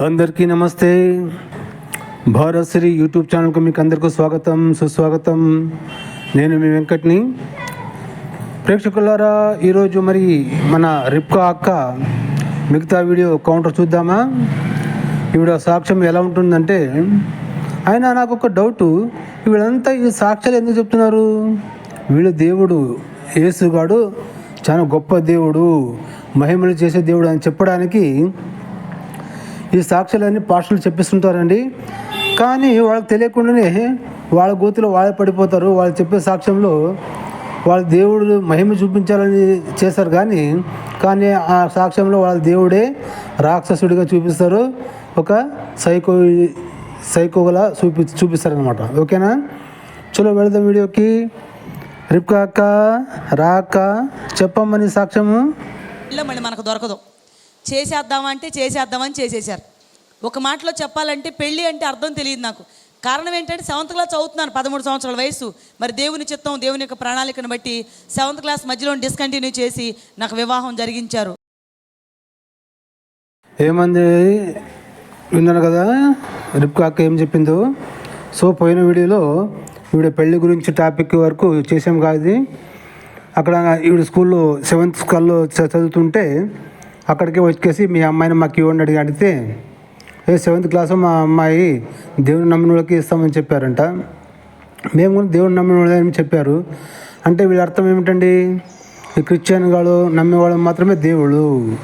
అందరికీ నమస్తే. భారశ్రీ యూట్యూబ్ ఛానల్కు మీకు అందరికీ స్వాగతం సుస్వాగతం. నేను మీ వెంకట్ని. ప్రేక్షకులారా ఈరోజు మరి మన రిప్కా అక్క మిగతా వీడియో కౌంటర్ చూద్దామా? ఈవిడ సాక్ష్యం ఎలా ఉంటుందంటే ఆయన నాకు ఒక డౌటు వీళ్ళంతా ఈ సాక్ష్యాలు ఎందుకు చెప్తున్నారు? వీళ్ళు దేవుడు యేసుగాడు చాలా గొప్ప దేవుడు మహిమలు చేసే దేవుడు అని చెప్పడానికి ఈ సాక్ష్యాలన్నీ పాస్టర్లు చెప్పిస్తుంటారండి. కానీ వాళ్ళకి తెలియకుండానే వాళ్ళ గోతిలో వాళ్ళే పడిపోతారు. వాళ్ళు చెప్పే సాక్ష్యంలో వాళ్ళ దేవుడు మహిమ చూపించాలని చేస్తారు కానీ కానీ ఆ సాక్ష్యంలో వాళ్ళ దేవుడే రాక్షసుడిగా చూపిస్తారు. ఒక సైకో సైకోగల చూపి చూపిస్తారనమాట ఓకేనా? చలో వెళదాం వీడియోకి. రిప్కా అక్క రా అక్క చెప్పమ్మని సాక్ష్యము. మళ్ళీ మనకు దొరకదు. చేసేద్దామంటే చేసేద్దామని చేసేసారు ఒక మాటలో చెప్పాలంటే పెళ్ళి అంటే అర్థం తెలియదు నాకు. కారణం ఏంటంటే సెవెంత్ క్లాస్ చదువుతున్నాను పదమూడు సంవత్సరాల వయసు మరి దేవుని చిత్తం దేవుని యొక్క ప్రణాళికను బట్టి సెవెంత్ క్లాస్ మధ్యలో డిస్కంటిన్యూ చేసి నాకు వివాహం జరిగించారు. ఏమంది? విన్నాను కదా? రిప్కా అక్క ఏం చెప్పిందో? సో పోయిన వీడియోలో ఈవిడ పెళ్ళి గురించి టాపిక్ వరకు చేసాం కాదు అక్కడ ఈవిడ స్కూల్లో సెవెంత్ స్కూల్లో చ- చదువుతుంటే అక్కడికి వచ్చేసి మీ అమ్మాయిని మాకు ఇవ్వండి అడిగి అడిగితే ఏ సెవెంత్ క్లాస్ మా అమ్మాయి దేవుని నమ్మినోళ్ళకి ఇస్తామని చెప్పారంట. మేము కూడా దేవుని నమ్మిన వాళ్ళని చెప్పారు. అంటే వీళ్ళ అర్థం ఏమిటండి? ఈ క్రిస్టియన్ గారు నమ్మేవాళ్ళు మాత్రమే దేవుడు.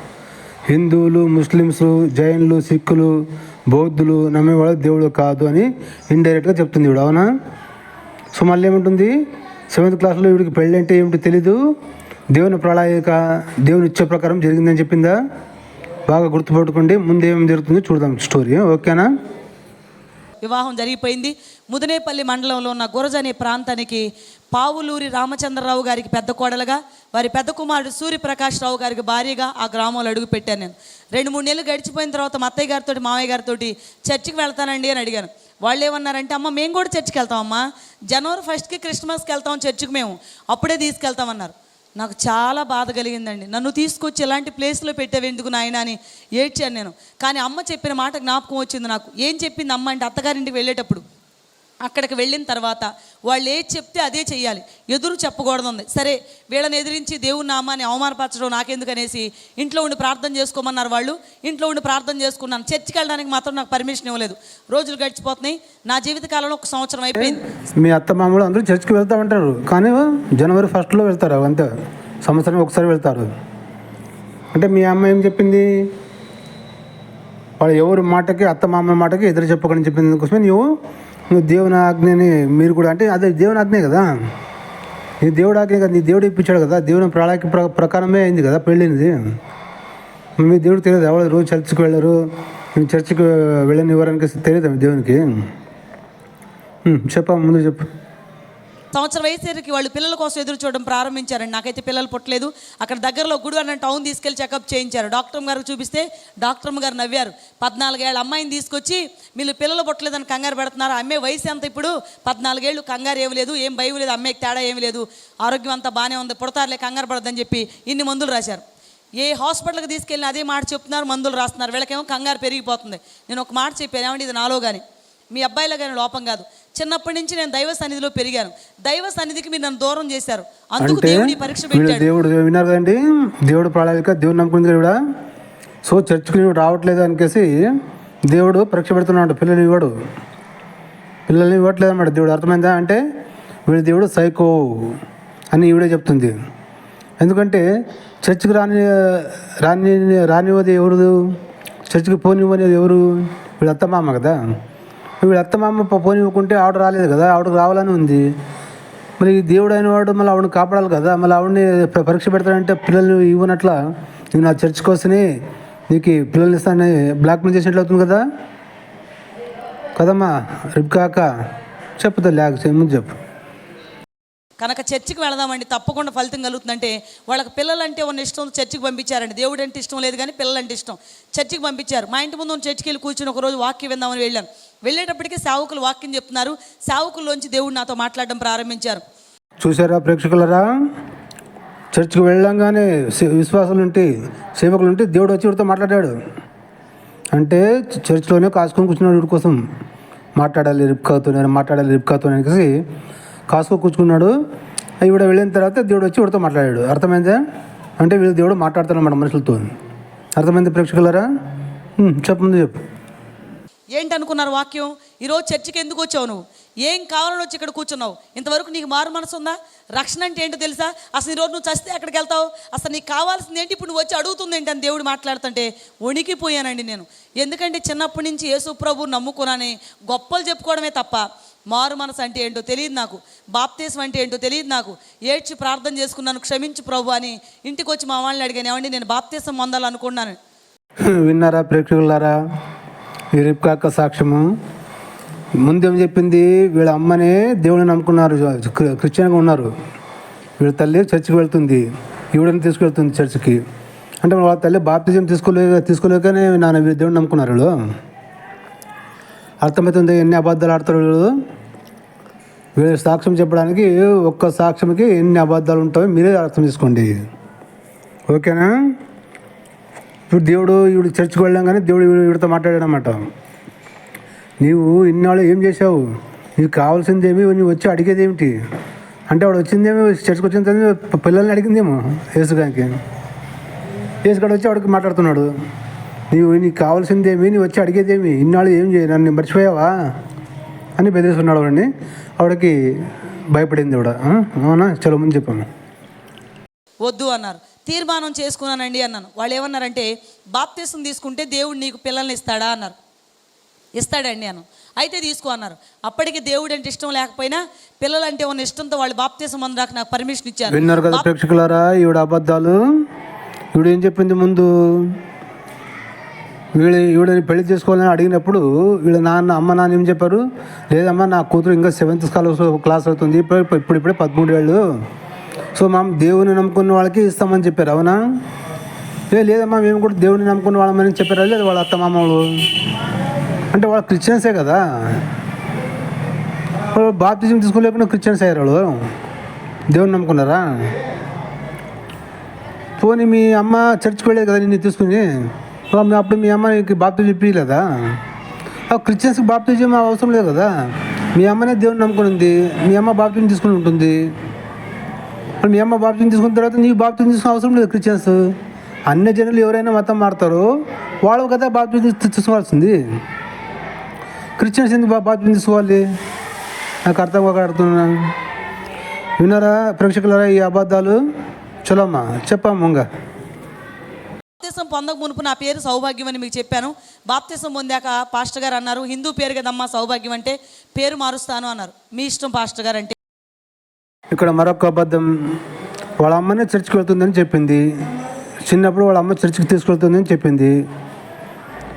హిందువులు ముస్లిమ్స్ జైన్లు సిక్కులు బౌద్ధులు నమ్మేవాళ్ళు దేవుడు కాదు అని ఇండైరెక్ట్గా చెప్తుంది ఇవిడ అవునా? సో మళ్ళీ ఏముంటుంది? సెవెంత్ క్లాస్లో వీడికి పెళ్ళి అంటే ఏమిటి తెలీదు? దేవుని ప్రణాళిక దేవుని ఇచ్చే ప్రకారం జరిగిందని చెప్పిందా? బాగా గుర్తుపెట్టుకోండి. ముందేం జరుగుతుందో చూద్దాం స్టోరీ. ఓకేనా? వివాహం జరిగిపోయింది. ముదనేపల్లి మండలంలో ఉన్న గురజ అనే ప్రాంతానికి పావులూరి రామచంద్రరావు గారికి పెద్ద కోడలుగా వారి పెద్ద కుమారుడు సూర్యప్రకాష్ రావు గారికి భార్యగా ఆ గ్రామంలో అడుగుపెట్టాను నేను. రెండు మూడు నెలలు గడిచిపోయిన తర్వాత మా అత్తయ్య గారితో మామయ్య గారితో చర్చికి వెళ్తానండి అని అడిగాను. వాళ్ళు ఏమన్నారంటే అమ్మ మేము కూడా చర్చికి వెళ్తామమ్మా. జనవరి ఫస్ట్కి క్రిస్మస్కి వెళ్తాం చర్చికి మేము. అప్పుడే తీసుకెళ్తామన్నారు. నాకు చాలా బాధ కలిగిందండి. నన్ను తీసుకొచ్చి ఇలాంటి ప్లేస్లో పెట్టావు ఎందుకు నాయన అని ఏడ్చాను నేను. కానీ అమ్మ చెప్పిన మాట జ్ఞాపకం వచ్చింది నాకు. ఏం చెప్పింది అమ్మ అంటే అత్తగారింటికి వెళ్ళేటప్పుడు? అక్కడికి వెళ్ళిన తర్వాత వాళ్ళు ఏది చెప్తే అదే చేయాలి ఎదురు చెప్పకూడదు ఉంది సరే వీళ్ళని ఎదిరించి దేవుని నామాన్ని అవమానపరచడం నాకెందుకు అనేసి ఇంట్లో ఉండి ప్రార్థన చేసుకోమన్నారు వాళ్ళు. ఇంట్లో ఉండి ప్రార్థన చేసుకున్నాను. చర్చికి వెళ్ళడానికి మాత్రం నాకు పర్మిషన్ ఇవ్వలేదు. రోజులు గడిచిపోతున్నాయి. నా జీవితకాలంలో ఒక సంవత్సరం అయిపోయింది. మీ అత్త మామూలు అందరూ చర్చికి వెళ్తా ఉంటారు కానీ జనవరి ఫస్ట్లో వెళ్తారు. అంతే. సంవత్సరం ఒకసారి వెళ్తారు. అంటే మీ అమ్మ ఏం చెప్పింది? వాళ్ళు ఎవరి మాటకి అత్త మామ మాటకి ఎదురు చెప్పకని చెప్పింది. కోసమే నువ్వు దేవుని ఆజ్ఞని మీరు కూడా అంటే అదే దేవుని ఆజ్ఞే కదా? నీ దేవుడు ఆజ్ఞ కదా నీ దేవుడు ఇప్పించాడు కదా దేవుని ప్రణాళిక ప్ర- ప్రకారమే అయింది కదా పెళ్ళినది. మీ దేవుడు తెలియదు ఎవరు రోజు చర్చికి వెళ్ళరు నేను చర్చికి వెళ్ళని ఎవరికి తెలియదు మీ దేవునికి? ఉమ్, ముందు చెప్పు. సంవత్సరం వయసేసరికి వాళ్ళు పిల్లల కోసం ఎదురు చూడడం ప్రారంభించారండి. నాకైతే పిల్లలు పుట్టలేదు. అక్కడ దగ్గరలో గుడి అన్న టౌన్ తీసుకెళ్ళి చెకప్ చేయించారు. డాక్టర్ గారికి చూపిస్తే డాక్టర్ గారు నవ్వారు. పద్నాలుగేళ్ళ అమ్మాయిని తీసుకొచ్చి మీరు పిల్లలు పుట్టలేదని కంగారు పెడుతున్నారు? అమ్మే వయసు ఎంత ఇప్పుడు? పద్నాలుగేళ్ళు కంగారు ఏమి లేదు ఏం భయం లేదు అమ్మాయికి తేడా ఏమి లేదు. ఆరోగ్యం అంతా బాగానే ఉంది పుడతారులే కంగారు పడద్దని చెప్పి ఇన్ని మందులు రాశారు. ఏ హాస్పిటల్కి తీసుకెళ్ళిన అదే మాట చెప్తున్నారు మందులు రాస్తున్నారు. వీళ్ళకేమో కంగారు పెరిగిపోతుంది. నేను ఒక మాట చెప్పాను ఏమంటే ఇది నాలో కానీ మీ అబ్బాయిలో కానీ లోపం కాదు. చిన్నప్పటి నుంచి నేను దైవ సన్నిధిలో పెరిగాను. దైవ సన్నిధికి మీరు నన్ను దూరం చేశారు. అందుకు దేవుడి పరీక్ష పెట్టాడు. దేవుడు విన్నారు కదండి? దేవుడు ప్రణాళిక దేవుడు నమ్ముకుంది కూడా? సో చర్చికి నువ్వు రావట్లేదు అనికేసి దేవుడు పరీక్ష పెడుతున్నాడు. పిల్లలు ఇవ్వడు. పిల్లల్ని ఇవ్వట్లేదు అన్నమాట దేవుడు అర్థమైందా? అంటే వీడు దేవుడు సైకో అని ఈవిడే చెప్తుంది. ఎందుకంటే చర్చికి రాని రాని రానివ్వది ఎవరు? చర్చికి పోనివ్వనేది ఎవరు? వీళ్ళ అత్తమామ కదా? వీడు అత్తమామ పోనివ్వకుంటే ఆవిడ రాలేదు కదా ఆవిడకు రావాలని ఉంది. మరి దేవుడు అయిన వాడు మళ్ళీ ఆవిడని కాపాడాలి కదా మళ్ళీ ఆవిడని పరీక్ష పెడతాడంటే పిల్లల్ని ఇవ్వనట్ల నువ్వు నా చర్చ్ కోసమే నీకు పిల్లల్ని ఇస్తానని బ్లాక్మెయిల్ చేసినట్లు అవుతుంది కదా? కదమ్మా రిబ్కాక చెప్పుతా లేక ముందు చెప్పు. కనుక చర్చికి వెళదామండి తప్పకుండా ఫలితం కలుగుతుందంటే వాళ్ళకి పిల్లలంటే ఉన్న ఇష్టం చర్చికి పంపించారండి. దేవుడు అంటే ఇష్టం లేదు కానీ పిల్లలంటే ఇష్టం. చర్చికి పంపించారు. మా ఇంటి ముందు చర్చికి వెళ్ళి కూర్చుని ఒకరోజు వాక్యం విందామని వెళ్ళాను వెళ్ళేటప్పటికే సేవకులు వాక్యం చెప్తున్నారు. సేవకుల్లోంచి దేవుడు నాతో మాట్లాడడం ప్రారంభించారు. చూసారా ప్రేక్షకులరా? చర్చికి వెళ్ళంగానే విశ్వాసాలు ఉంటే సేవకులు ఉంటే దేవుడు వచ్చి వీడితో మాట్లాడాడు? అంటే చర్చ్లోనే కాసుకొని కూర్చున్నాడు వీడి కోసం. మాట్లాడాలి రిప్కాతో నేను మాట్లాడాలి రిప్కాతో అనేసి కాసుకొని కూర్చుకున్నాడు ఈవిడ వెళ్ళిన తర్వాత దేవుడు వచ్చి వీడితో మాట్లాడాడు? అర్థమైందా? అంటే వీళ్ళు దేవుడు మాట్లాడుతున్నాడు మనుషులతో. అర్థమైంది ప్రేక్షకులరా? చెప్పు ముందు చెప్పు. ఏంటనుకున్నారు వాక్యం? ఈరోజు చర్చికి ఎందుకు వచ్చావు నువ్వు? ఏం కావాలని వచ్చి ఇక్కడ కూర్చున్నావు? ఇంతవరకు నీకు మారు మనసు ఉందా? రక్షణ అంటే ఏంటో తెలుసా? అసలు ఈరోజు నువ్వు చస్తే ఎక్కడికి వెళ్తావు? అసలు నీకు కావాల్సింది ఏంటి? ఇప్పుడు నువ్వు వచ్చి అడుగుతుంది ఏంటి అని దేవుడు మాట్లాడుతుంటే వణికిపోయానండి నేను. ఎందుకంటే చిన్నప్పటి నుంచి యేసు ప్రభు నమ్ముకున్నాని గొప్పలు చెప్పుకోవడమే తప్ప మారు మనసు అంటే ఏంటో తెలియదు నాకు. బాప్తీసం అంటే ఏంటో తెలియదు నాకు. ఏడ్చి ప్రార్థన చేసుకున్నాను క్షమించు ప్రభు అని ఇంటికి వచ్చి మా వాళ్ళని అడిగాను ఏమండి నేను బాప్తీసం పొందాలనుకున్నాను. విన్నారా ప్రేక్షకులారా? రిప్కాక సాక్ష్యము. ముందేం చెప్పింది? వీళ్ళ అమ్మనే దేవుడిని నమ్ముకున్నారు. క్రిస్టియన్గా ఉన్నారు. వీళ్ళ తల్లి చర్చికి వెళ్తుంది. ఈవిడని తీసుకెళ్తుంది చర్చికి. అంటే వాళ్ళ తల్లి బాప్తిజం తీసుకోలేక తీసుకోలేకనే నాన్న వీళ్ళు దేవుడిని నమ్ముకున్నారు వీళ్ళు. అర్థమవుతుంది ఎన్ని అబద్ధాలు ఆడతారు వీళ్ళు? వీళ్ళ సాక్ష్యం చెప్పడానికి ఒక్క సాక్ష్యంకి ఎన్ని అబద్ధాలు ఉంటాయో మీరే అర్థం చేసుకోండి. ఓకేనా? ఇప్పుడు దేవుడు ఈవిడ చర్చికి వెళ్ళాం కానీ దేవుడు వీడితో మాట్లాడాడనమాట నీవు ఇన్నాళ్ళు ఏం చేసావు నీకు కావాల్సిందేమి నువ్వు వచ్చి అడిగేది ఏమిటి అంటే వాడు వచ్చిందేమో చర్చికి వచ్చిన తర్వాత పిల్లల్ని అడిగిందేమో యేసుగానికి యేసుగాడు వచ్చి వాడికి మాట్లాడుతున్నాడు. నీవు నీకు కావాల్సిందేమి నీవు వచ్చి అడిగేదేమి? ఇన్నాళ్ళు ఏం చేయ నన్ను మర్చిపోయావా? అని బెదిరిస్తున్నాడు వాడిని ఆవిడకి భయపడింది కూడా అవునా? చలో ముందు చెప్పాము వద్దు అన్నారు. తీర్మానం చేసుకున్నానండి అన్నాను. వాళ్ళు ఏమన్నారంటే బాప్తీసం తీసుకుంటే దేవుడు నీకు పిల్లల్ని ఇస్తాడా? అన్నారు. ఇస్తాడండి అను. అయితే తీసుకో అన్నారు. అప్పటికి దేవుడు అంటే ఇష్టం లేకపోయినా పిల్లలంటే ఉన్న ఇష్టంతో వాళ్ళు బాప్తీసం అందరాక నాకు పర్మిషన్ ఇచ్చారు. విన్నారు కదా ప్రేక్షకులారా ఈవిడ అబద్ధాలు? ఈవిడ ఏం చెప్పింది ముందు? వీళ్ళ ఈవిడని పెళ్ళి చేసుకోవాలని అడిగినప్పుడు వీళ్ళ నాన్న అమ్మ నాన్న ఏం చెప్పారు? లేదమ్మా నా కూతురు ఇంకా సెవెంత్ క్లాస్ క్లాస్ అవుతుంది. ఇప్పుడు ఇప్పుడు ఇప్పుడే పదమూడు ఏళ్ళు. సో మా దేవుని నమ్ముకున్న వాళ్ళకి ఇస్తామని చెప్పారు అవునా? ఏ లేదమ్మా మేము కూడా దేవుని నమ్ముకున్న వాళ్ళమని చెప్పారా? లేదు వాళ్ళ అత్త వాళ్ళు అంటే వాళ్ళు క్రిస్టియన్సే కదా? వాళ్ళు బాప్తిజం తీసుకోలేకుండా క్రిస్టియన్స్ అయ్యారు వాళ్ళు. దేవుని నమ్ముకున్నారా? పోనీ మీ అమ్మ చర్చికి వెళ్ళేది కదా నిన్ను తీసుకుని? అప్పుడు మీ- అప్పుడు మీ అమ్మకి బాప్తిజం ఇప్పలేదా క్రిస్టియన్స్కి బాప్తిజం అవసరం లేదు కదా? మీ అమ్మనే దేవుని నమ్ముకుని ఉంది మీ అమ్మ బాప్తిజం తీసుకుని ఉంటుంది. మరి మీ అమ్మ బాప్తిని తీసుకున్న తర్వాత నీకు బాప్తిని తీసుకున్న అవసరం లేదు క్రిస్టియన్స్ అన్ని జనులు ఎవరైనా మతం మారుతారో వాళ్ళు కదా బాప్తిని తీసుకోవాల్సింది. క్రిస్టియన్స్ ఎందుకు బా- తీసుకోవాలి? నాకు అర్థం కాక అడుగుతున్నా. విన్నారా ప్రేక్షకులారా ఈ అబద్ధాలు? చలోమ్మా చెప్పమ్మా ఇంకా బాప్తీసం పొందక మునుపు నా పేరు సౌభాగ్యం అని మీకు చెప్పాను. బాప్తీసం పొందాక పాస్టర్ గారు అన్నారు హిందూ పేరు కదమ్మా సౌభాగ్యం అంటే పేరు మారుస్తాను అన్నారు. మీ ఇష్టం పాస్టర్ గారు అంటే? ఇక్కడ మరొక అబద్ధం. వాళ్ళ అమ్మనే చర్చికి వెళ్తుందని చెప్పింది. చిన్నప్పుడు వాళ్ళ అమ్మ చర్చికి తీసుకెళ్తుందని చెప్పింది.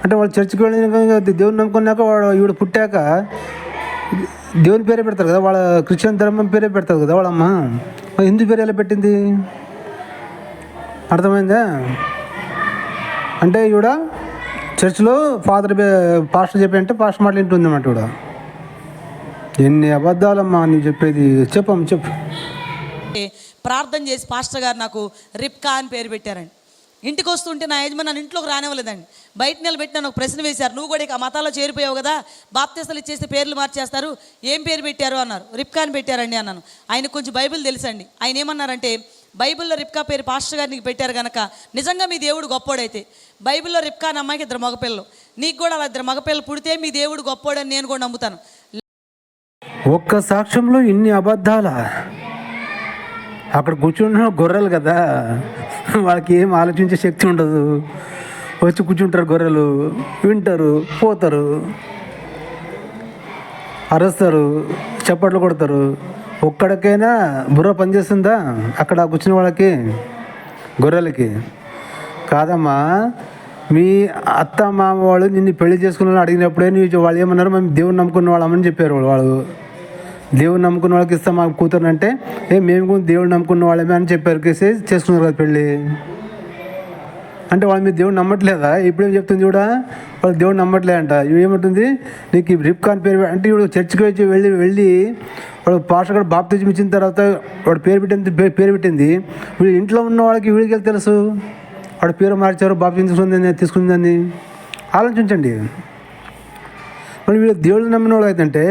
అంటే వాళ్ళు చర్చికి వెళ్ళిన దేవుని నమ్ముకున్నాక వాడు ఈవిడ పుట్టాక దేవుని పేరే పెడతారు కదా వాళ్ళ క్రిస్టియన్ ధర్మం పేరే పెడతారు కదా వాళ్ళమ్మ హిందూ పేరు ఎలా పెట్టింది? అర్థమైందా? అంటే ఈవిడ చర్చిలో ఫాదర్ పాస్టర్ చెప్పి అంటే పాస్టర్ మాటలు వింటుంది అన్నమాట ఈవిడ. ఎన్ని అబద్ధాలమ్మా నువ్వు చెప్పేది. చెప్పమ్మా చెప్పు. ప్రార్థన చేసి పాస్టర్ గారు నాకు రిప్కా అని పేరు పెట్టారండి. ఇంటికి వస్తుంటే నా యజమాని నన్ను ఇంట్లోకి రానివ్వలేదండి. బయట నిలబెట్టి నన్ను ఒక ప్రశ్న వేశారు. నువ్వు కూడా ఇక మతాల్లో చేరిపోయావు కదా బాప్తిస్తలు ఇచ్చేస్తే పేర్లు మార్చేస్తారు ఏం పేరు పెట్టారు అన్నారు. రిప్కా అని పెట్టారండి అన్నాను. ఆయన కొంచెం బైబిల్ తెలుసండి. ఆయన ఏమన్నారంటే బైబిల్లో రిప్కా పేరు పాస్టర్ గారికి పెట్టారు కనుక నిజంగా మీ దేవుడు గొప్పోడైతే బైబిల్లో రిప్కా అని అమ్మాయికి ఇద్దరు మగపిల్లలు. నీకు కూడా అలా ఇద్దరు మగపిల్లలు పుడితే మీ దేవుడు గొప్పోడని నేను కూడా నమ్ముతాను. ఒక్క సాక్ష్యంలో ఇన్ని అబద్ధాలా? అక్కడ కూర్చుంటున్న గొర్రెలు కదా. వాళ్ళకి ఏం ఆలోచించే శక్తి ఉండదు. వచ్చి కూర్చుంటారు గొర్రెలు. వింటారు పోతారు. అరుస్తారు చప్పట్లు కొడతారు. ఒక్కడికైనా బుర్ర పనిచేస్తుందా? అక్కడ కూర్చున్న వాళ్ళకి గొర్రెలకి. కాదమ్మా మీ అత్త మామ వాళ్ళు నిన్ను పెళ్ళి చేసుకున్న వాళ్ళు అడిగినప్పుడే నీ వాళ్ళు ఏమన్నారు మేము దేవుని నమ్ముకున్న వాళ్ళమని చెప్పారు వాళ్ళు. దేవుడు నమ్ముకున్న వాళ్ళకి ఇస్తాం మా కూతురు అంటే ఏ మేము కూడా దేవుడు నమ్ముకున్న వాళ్ళమే అని చెప్పారు కేసే చేసుకున్నారు కదా పెళ్ళి. అంటే వాళ్ళు మీరు దేవుడు నమ్మట్లేదా? ఇప్పుడేం చెప్తుంది కూడా వాళ్ళు దేవుడు నమ్మట్లేదంట ఇవి ఏమంటుంది? నీకు ఈ రిప్కాన్ పేరు అంటే ఇప్పుడు చర్చికి వచ్చి వెళ్ళి వెళ్ళి వాడు పాష కూడా బాప్తిజం ఇచ్చిన తర్వాత వాడు పేరు పెట్టింది పేరు పెట్టింది. వీడు ఇంట్లో ఉన్న వాళ్ళకి వీడికి తెలుసు? వాడు పేరు మార్చారు బాప్తిజం తీసుకుందని తీసుకుందని ఆలోచించండి. మరి వీళ్ళు దేవుడు నమ్మిన వాళ్ళు అయితే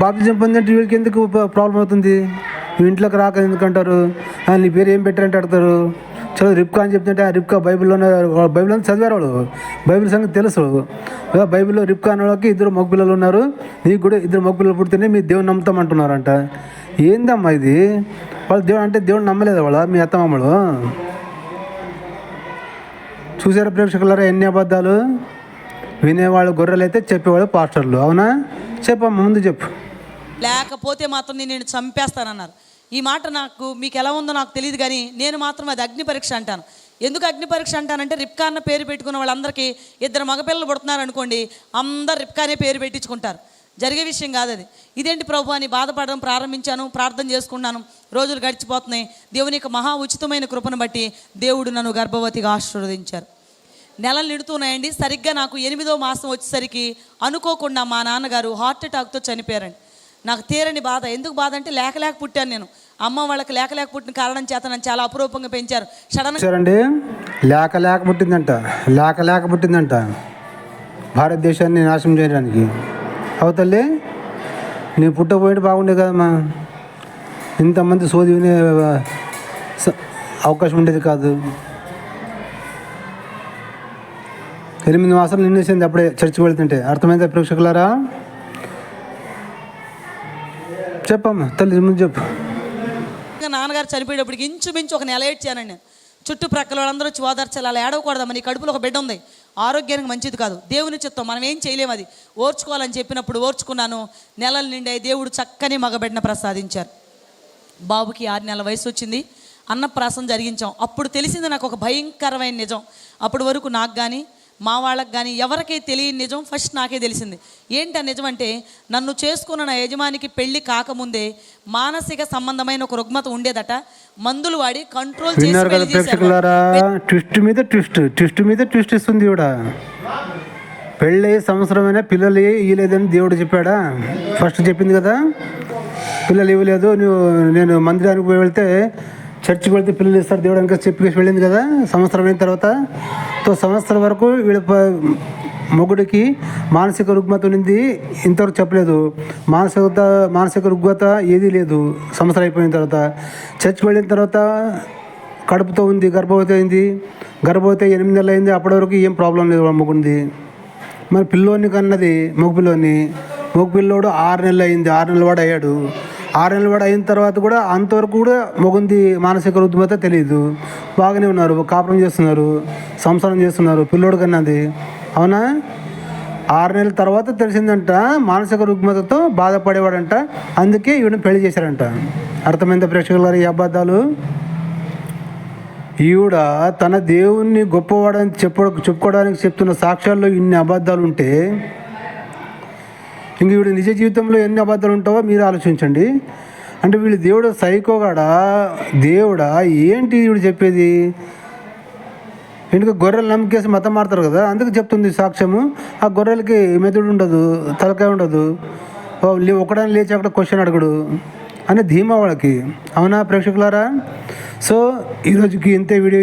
బాప్తిజం పొందంటే వీళ్ళకి ఎందుకు ప్రాబ్లం అవుతుంది? ఇంట్లోకి రాక ఎందుకంటారు? నీ పేరు ఏం పెట్టారంటే అడతారు చదువు రిప్కా అని చెప్తుంటే ఆ రిప్కా బైబిల్లోనే బైబిల్ అని చదివారు వాళ్ళు బైబిల్ సంగతి తెలుసు బైబిల్లో రిప్కా అనే వాళ్ళకి ఇద్దరు మగపిల్లలు ఉన్నారు. నీకు కూడా ఇద్దరు మగపిల్లలు పుడితేనే మీ దేవుని నమ్ముతాం అంటున్నారంట. ఏందమ్మా ఇది? వాళ్ళు దేవుడు అంటే దేవుడు నమ్మలేదు వాళ్ళ మీ అత్తమామలు? చూసారా ప్రేక్షకులారా ఎన్ని అబద్ధాలు? వినేవాళ్ళు గొర్రెలు అయితే చెప్పేవాళ్ళు పాస్టర్లు. అవునా? చెప్పమ్మా ముందు చెప్పు. లేకపోతే మాత్రం నేను చంపేస్తానన్నారు. ఈ మాట నాకు మీకు ఎలా ఉందో నాకు తెలియదు కానీ నేను మాత్రం అది అగ్ని పరీక్ష అంటాను. ఎందుకు అగ్ని పరీక్ష అంటానంటే రిప్కా అన్న పేరు పెట్టుకున్న వాళ్ళందరికీ ఇద్దరు మగపిల్లలు పుడుతున్నారు అనుకోండి అందరు రిప్కానే పేరు పెట్టించుకుంటారు. జరిగే విషయం కాదు అది. ఇదేంటి ప్రభు అని బాధపడడం ప్రారంభించాను ప్రార్థన చేసుకున్నాను. రోజులు గడిచిపోతున్నాయి. దేవుని యొక్క మహా ఉచితమైన కృపను బట్టి దేవుడు నన్ను గర్భవతిగా ఆశీర్వదించారు. నెలలు నిడుతున్నాయండి. సరిగ్గా నాకు ఎనిమిదో మాసం వచ్చేసరికి అనుకోకుండా మా నాన్నగారు హార్ట్ అటాక్తో చనిపోయారండి. నాకు తీరని బాధ. ఎందుకు బాధ అంటే లేక లేక పుట్టాను నేను. అమ్మ వాళ్ళకి లేక లేక పుట్టిన కారణం చేత నన్ను చాలా అపురూపంగా పెంచారు. సడన్ చూడండి లేక లేక పుట్టిందంట. లేక లేక పుట్టిందంట. భారతదేశాన్ని నాశనం చేయడానికి. అవతల్లి నీ పుట్టపోయిన బాగుండే కదమ్మా. ఇంతమంది సోది వినే అవకాశం ఉండేది కాదు. ఎనిమిది మాసాలు నిండేసింది అప్పుడే చర్చి వెళ్తుంటే. అర్థమైందా ప్రేక్షకులారా? చెప్పమ్మా తల్లి ముందు చెప్పు. నాన్నగారు చనిపోయేటప్పటికి ఇంచుమించు ఒక నెల ఏడ్చానండి నేను. చుట్టుప్రక్కల వాళ్ళందరూ వచ్చి ఓదార్చాలి అలా ఏడవకూడదమ్మా నీ కడుపులో ఒక బిడ్డ ఉంది. ఆరోగ్యానికి మంచిది కాదు. దేవుని చిత్తం మనం ఏం చేయలేము అది. ఓర్చుకోవాలని చెప్పినప్పుడు ఓర్చుకున్నాను. నెలలు నిండాయి దేవుడు చక్కని మగబిడ్డను ప్రసాదించారు. బాబుకి ఆరు నెలల వయసు వచ్చింది. అన్నప్రాసం జరిగించాం. అప్పుడు తెలిసింది నాకు ఒక భయంకరమైన నిజం. అప్పటి వరకు నాకు కానీ మా వాళ్ళకి కానీ ఎవరికీ తెలియని నిజం ఫస్ట్ నాకే తెలిసింది. ఏంటి ఆ నిజం అంటే నన్ను చేసుకున్న నా యజమానికి పెళ్ళి కాకముందే మానసిక సంబంధమైన ఒక రుగ్మత ఉండేదట. మందులు వాడి కంట్రోల్ విన్నారు కదా. ప్రేక్షకులారా? ట్విస్ట్ మీద ట్విస్ట్ ట్విస్ట్ మీద ట్విస్ట్ ఇస్తుంది కూడా పెళ్ళి సంవత్సరమైన పిల్లలు ఇవ్వలేదని దేవుడు చెప్పాడా? ఫస్ట్ చెప్పింది కదా పిల్లలు ఇవ్వలేదు నువ్వు నేను మందిరానికి పోయి వెళ్తే చర్చికి వెళ్తే పిల్లలు ఇస్తారు దేవుడు ఇంకా చెప్పి వెళ్ళింది కదా సంవత్సరం అయిన తర్వాత. తో సంవత్సరం వరకు వీళ్ళ మొగుడికి మానసిక రుగ్మత ఉంది ఇంతవరకు చెప్పలేదు. మానసికత మానసిక రుగ్మత ఏదీ లేదు సంవత్సరం అయిపోయిన తర్వాత. చర్చికి వెళ్ళిన తర్వాత కడుపుతో ఉంది గర్భవతి అయింది. గర్భవతి ఎనిమిది నెలలు అయింది అప్పటి వరకు ఏం ప్రాబ్లం లేదు వాళ్ళ మొగుంది మరి పిల్లోని కన్నది మగ పిల్లోని మగ పిల్లోడు ఆరు నెలలు అయింది ఆరు నెలల వాడు అయ్యాడు. ఆరు నెలల వాడు అయిన తర్వాత కూడా అంతవరకు కూడా మొగుంది మానసిక రుగ్మత తెలియదు బాగానే ఉన్నారు కాపురం చేస్తున్నారు సంసారం చేస్తున్నారు పిల్లోడు కన్నది అవునా? ఆరు నెలల తర్వాత తెలిసిందంట మానసిక రుగ్మతతో బాధపడేవాడంట అందుకే ఈవిడని పెళ్ళి చేశారంట అర్థమైందా ప్రేక్షకులారు ఈ అబద్ధాలు? ఈవిడ తన దేవుణ్ణి గొప్పవాడని చెప్ప చెప్పుకోవడానికి చెప్తున్న సాక్ష్యాల్లో ఇన్ని అబద్ధాలు ఉంటే ఇంక వీడు నిజ జీవితంలో ఎన్ని అబద్ధాలు ఉంటావో మీరు ఆలోచించండి. అంటే వీళ్ళు దేవుడు సైకోగాడా దేవుడా? ఏంటి వీడు చెప్పేది? ఎందుకు గొర్రెలు నమ్మకేసి మతం మారుతారు కదా? అందుకు చెప్తుంది సాక్ష్యము. ఆ గొర్రెలకి మెదడు ఉండదు తలకాయ ఉండదు. ఒకడని లేచి అక్కడ క్వశ్చన్ అడగడు అనే ధీమా వాళ్ళకి. అవునా ప్రేక్షకులారా? సో ఈరోజుకి ఇంతే వీడియో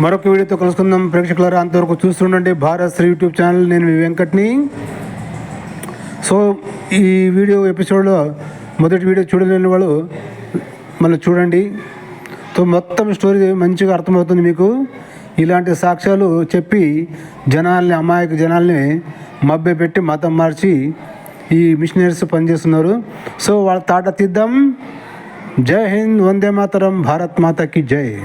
మరొక వీడియోతో కలుసుకుందాం. ప్రేక్షకులారా అంతవరకు చూస్తుండండి భారత్ శ్రీ యూట్యూబ్ ఛానల్. నేను మీ వెంకట్ని. సో ఈ వీడియో ఎపిసోడ్లో మొదటి వీడియో చూడలేని వాళ్ళు మళ్ళీ చూడండి. సో మొత్తం స్టోరీ మంచిగా అర్థమవుతుంది మీకు. ఇలాంటి సాక్ష్యాలు చెప్పి జనాల్ని అమాయక జనాల్ని మభ్య పెట్టి మతం మార్చి ఈ మిషనరీస్ పనిచేస్తున్నారు. సో వాళ్ళ తాట తీద్దాం. జై హింద్ వందే మాతరం భారత్ మాతకి జై.